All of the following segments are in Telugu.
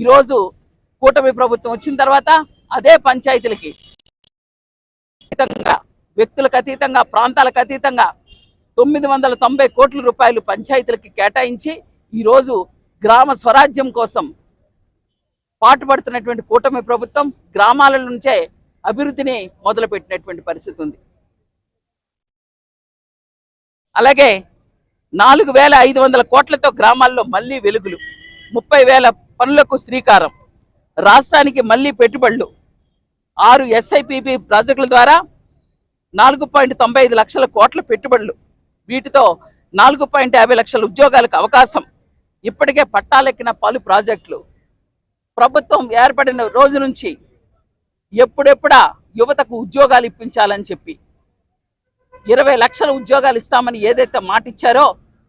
ఈరోజు కూటమి ప్రభుత్వం వచ్చిన తర్వాత అదే పంచాయతీలకి అతీతంగా వ్యక్తులకు అతీతంగా ప్రాంతాలకు అతీతంగా తొమ్మిది వందల తొంభై కోట్ల రూపాయలు పంచాయతీలకి కేటాయించి ఈరోజు గ్రామ స్వరాజ్యం కోసం పాటుపడుతున్నటువంటి కూటమి ప్రభుత్వం గ్రామాల నుంచే అభివృద్ధిని మొదలుపెట్టినటువంటి పరిస్థితి ఉంది. అలాగే నాలుగు వేల ఐదు వందల కోట్లతో గ్రామాల్లో మళ్ళీ వెలుగులు ముప్పై వేల పనులకు శ్రీకారం. రాష్ట్రానికి మళ్ళీ పెట్టుబడులు. ఆరు ఎస్ఐపిపి ప్రాజెక్టుల ద్వారా నాలుగు పాయింట్ తొంభై ఐదు లక్షల కోట్ల పెట్టుబడులు. వీటితో నాలుగు పాయింట్ యాభై లక్షల ఉద్యోగాలకు అవకాశం. ఇప్పటికే పట్టాలెక్కిన పలు ప్రాజెక్టులు. ప్రభుత్వం ఏర్పడిన రోజు నుంచి ఎప్పుడెప్పుడా యువతకు ఉద్యోగాలు ఇప్పించాలని చెప్పి. ఇరవై లక్షల ఉద్యోగాలు ఇస్తామని ఏదైతే మాట ఇచ్చారో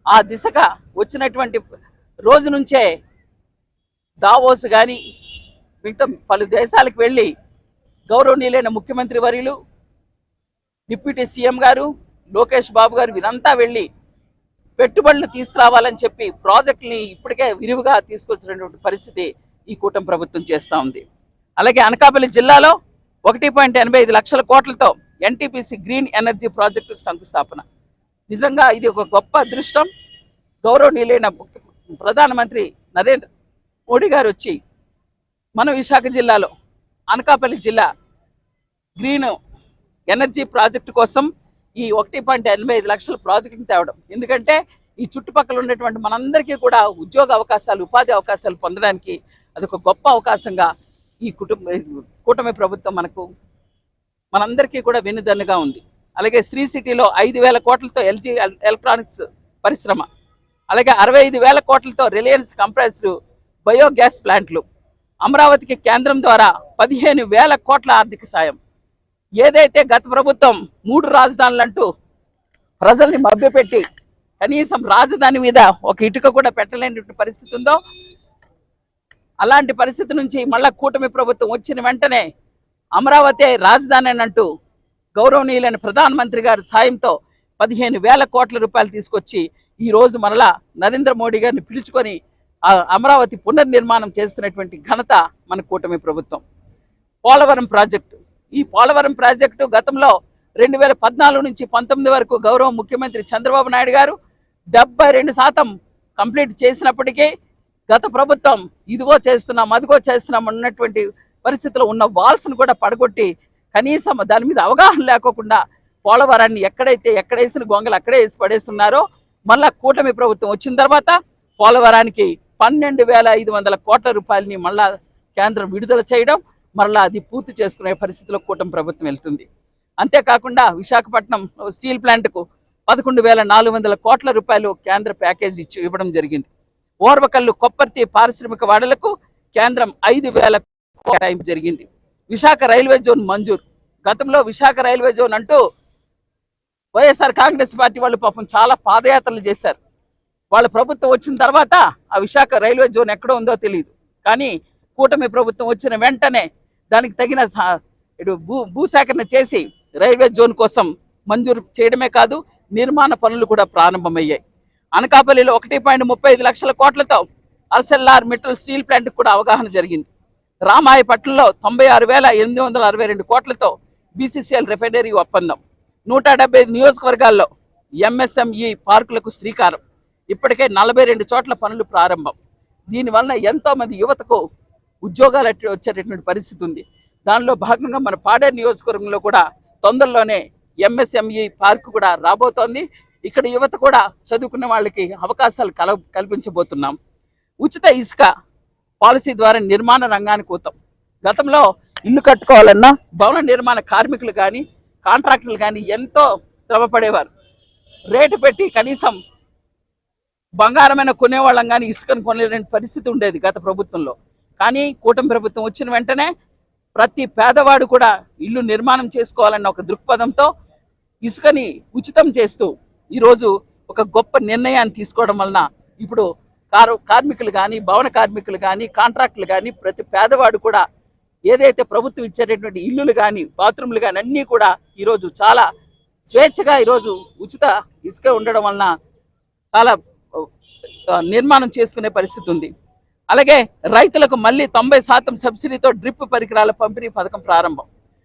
ఆ దిశగా వచ్చినటువంటి రోజు నుంచే దావోస్ కానీ మిగతా పలు దేశాలకు వెళ్ళి గౌరవనీయులైన ముఖ్యమంత్రి వర్యులు డిప్యూటీ సీఎం గారు లోకేష్ బాబు గారు వీరంతా వెళ్ళి పెట్టుబడులు తీసుకురావాలని చెప్పి ప్రాజెక్టుని ఇప్పటికే విరివిగా తీసుకొచ్చినటువంటి పరిస్థితి ఈ కూటమి ప్రభుత్వం చేస్తూ ఉంది. అలాగే అనకాపల్లి జిల్లాలో ఒకటి పాయింట్ ఎనభై ఐదు లక్షల కోట్లతో ఎన్టీపీసీ గ్రీన్ ఎనర్జీ ప్రాజెక్టుకు శంకుస్థాపన. నిజంగా ఇది ఒక గొప్ప అదృష్టం. గౌరవనీయులైన ప్రధానమంత్రి నరేంద్ర మోడీ గారు వచ్చి మన విశాఖ జిల్లాలో అనకాపల్లి జిల్లా గ్రీన్ ఎనర్జీ ప్రాజెక్టు కోసం ఈ ఒకటి పాయింట్ ఎనభై ఐదు లక్షల ప్రాజెక్టుని తేవడం. ఎందుకంటే ఈ చుట్టుపక్కల ఉన్నటువంటి మనందరికీ కూడా ఉద్యోగ అవకాశాలు ఉపాధి అవకాశాలు పొందడానికి అదొక గొప్ప అవకాశంగా ఈ కుటుంబ కూటమి ప్రభుత్వం మనకు మనందరికీ కూడా వెన్నుదన్నుగా ఉంది. అలాగే శ్రీ సిటీలో ఐదు వేల కోట్లతో ఎల్జీ ఎలక్ట్రానిక్స్ పరిశ్రమ అలాగే అరవై ఐదు వేల కోట్లతో రిలయన్స్ కంప్రెస్డ్ బయోగ్యాస్ ప్లాంట్లు. అమరావతికి కేంద్రం ద్వారా పదిహేను వేల కోట్ల ఆర్థిక సాయం. ఏదైతే గత ప్రభుత్వం మూడు రాజధానులంటూ ప్రజల్ని మభ్యపెట్టి కనీసం రాజధాని మీద ఒక ఇటుక కూడా పెట్టలేని పరిస్థితి ఉందో అలాంటి పరిస్థితి నుంచి మళ్ళా కూటమి ప్రభుత్వం వచ్చిన వెంటనే అమరావతి రాజధాని అని అంటూ గౌరవనీయులైన ప్రధానమంత్రి గారి సాయంతో పదిహేను వేల కోట్ల రూపాయలు తీసుకొచ్చి ఈ రోజు మరలా నరేంద్ర మోడీ గారిని పిలుచుకొని అమరావతి పునర్నిర్మాణం చేస్తున్నటువంటి ఘనత మన కూటమి ప్రభుత్వం. పోలవరం ప్రాజెక్టు. ఈ పోలవరం ప్రాజెక్టు గతంలో రెండు వేల పద్నాలుగు నుంచి పంతొమ్మిది వరకు గౌరవ ముఖ్యమంత్రి చంద్రబాబు నాయుడు గారు డెబ్బై రెండు శాతం కంప్లీట్ చేసినప్పటికీ గత ప్రభుత్వం ఇదిగో చేస్తున్నాం అదిగో చేస్తున్నాం అన్నటువంటి పరిస్థితిలో ఉన్న వాల్స్ను కూడా పడగొట్టి కనీసం దాని మీద అవగాహన లేకోకుండా పోలవరాన్ని ఎక్కడైతే ఎక్కడేసిన గొంగలు అక్కడే వేసి పడేస్తున్నారో మళ్ళా కూటమి ప్రభుత్వం వచ్చిన తర్వాత పోలవరానికి పన్నెండు వేల ఐదు వందల కోట్ల రూపాయలని మళ్ళా కేంద్రం విడుదల చేయడం మరలా అది పూర్తి చేసుకునే పరిస్థితిలో కూటమి ప్రభుత్వం వెళ్తుంది. అంతేకాకుండా విశాఖపట్నం స్టీల్ ప్లాంట్కు పదకొండు వేల నాలుగు వందల కోట్ల రూపాయలు కేంద్ర ప్యాకేజ్ ఇచ్చి ఇవ్వడం జరిగింది. ఓర్వకల్లు కొప్పర్తి పారిశ్రామిక వాడలకు కేంద్రం ఐదు వేల కేటాయింపు జరిగింది. విశాఖ రైల్వే జోన్ మంజూరు. గతంలో విశాఖ రైల్వే జోన్ అంటూ వైఎస్ఆర్ కాంగ్రెస్ పార్టీ వాళ్ళు పాపం చాలా పాదయాత్రలు చేశారు. వాళ్ళ ప్రభుత్వం వచ్చిన తర్వాత ఆ విశాఖ రైల్వే జోన్ ఎక్కడ ఉందో తెలియదు కానీ కూటమి ప్రభుత్వం వచ్చిన వెంటనే దానికి తగిన ఇటు భూ భూసేకరణ చేసి రైల్వే జోన్ కోసం మంజూరు చేయడమే కాదు నిర్మాణ పనులు కూడా ప్రారంభమయ్యాయి. అనకాపల్లిలో ఒకటి పాయింట్ ముప్పై ఐదు లక్షల కోట్లతో అర్సెల్లార్ మెటల్ స్టీల్ ప్లాంట్ కూడా అవగాహన జరిగింది. రామాయపట్నంలో తొంభై ఆరు వేల ఎనిమిది వందల అరవై రెండు కోట్లతో బీసీసీఎల్ రిఫైనరీ ఒప్పందం. నూట డెబ్బై నియోజకవర్గాల్లో ఎంఎస్ఎంఈ పార్కులకు శ్రీకారం. ఇప్పటికే నలభై రెండు చోట్ల పనులు ప్రారంభం. దీనివల్ల ఎంతోమంది యువతకు ఉద్యోగాలు వచ్చేటటువంటి పరిస్థితి ఉంది. దానిలో భాగంగా మన పాడేరు నియోజకవర్గంలో కూడా తొందరలోనే ఎంఎస్ఎంఈ పార్క్ కూడా రాబోతోంది. ఇక్కడ యువత కూడా చదువుకున్న వాళ్ళకి అవకాశాలు కల కల్పించబోతున్నాం. ఉచిత ఇసుక పాలసీ ద్వారా నిర్మాణ రంగానికి ఊతం. గతంలో ఇల్లు కట్టుకోవాలన్నా భవన నిర్మాణ కార్మికులు కానీ కాంట్రాక్టర్లు కానీ ఎంతో శ్రమ పడేవారు రేటు పెట్టి కనీసం బంగారమైన కొనేవాళ్ళం కానీ ఇసుకను కొనలేని పరిస్థితి ఉండేది గత ప్రభుత్వంలో. కానీ కూటమి ప్రభుత్వం వచ్చిన వెంటనే ప్రతి పేదవాడు కూడా ఇల్లు నిర్మాణం చేసుకోవాలన్న ఒక దృక్పథంతో ఇసుకని ఉచితం చేస్తూ ఈరోజు ఒక గొప్ప నిర్ణయాన్ని తీసుకోవడం వలన ఇప్పుడు కారు కార్మికులు కానీ భవన కార్మికులు కానీ కాంట్రాక్టులు కానీ ప్రతి పేదవాడు కూడా ఏదైతే ప్రభుత్వం ఇచ్చేటటువంటి ఇల్లులు కానీ బాత్రూమ్లు కానీ అన్నీ కూడా ఈరోజు చాలా స్వేచ్ఛగా ఈరోజు ఉచిత ఇసుక ఉండడం వలన చాలా నిర్మాణం చేసుకునే పరిస్థితి ఉంది. అలాగే రైతులకు మళ్ళీ తొంభై శాతం సబ్సిడీతో డ్రిప్ పరికరాల పంపిణీ పథకం ప్రారంభం.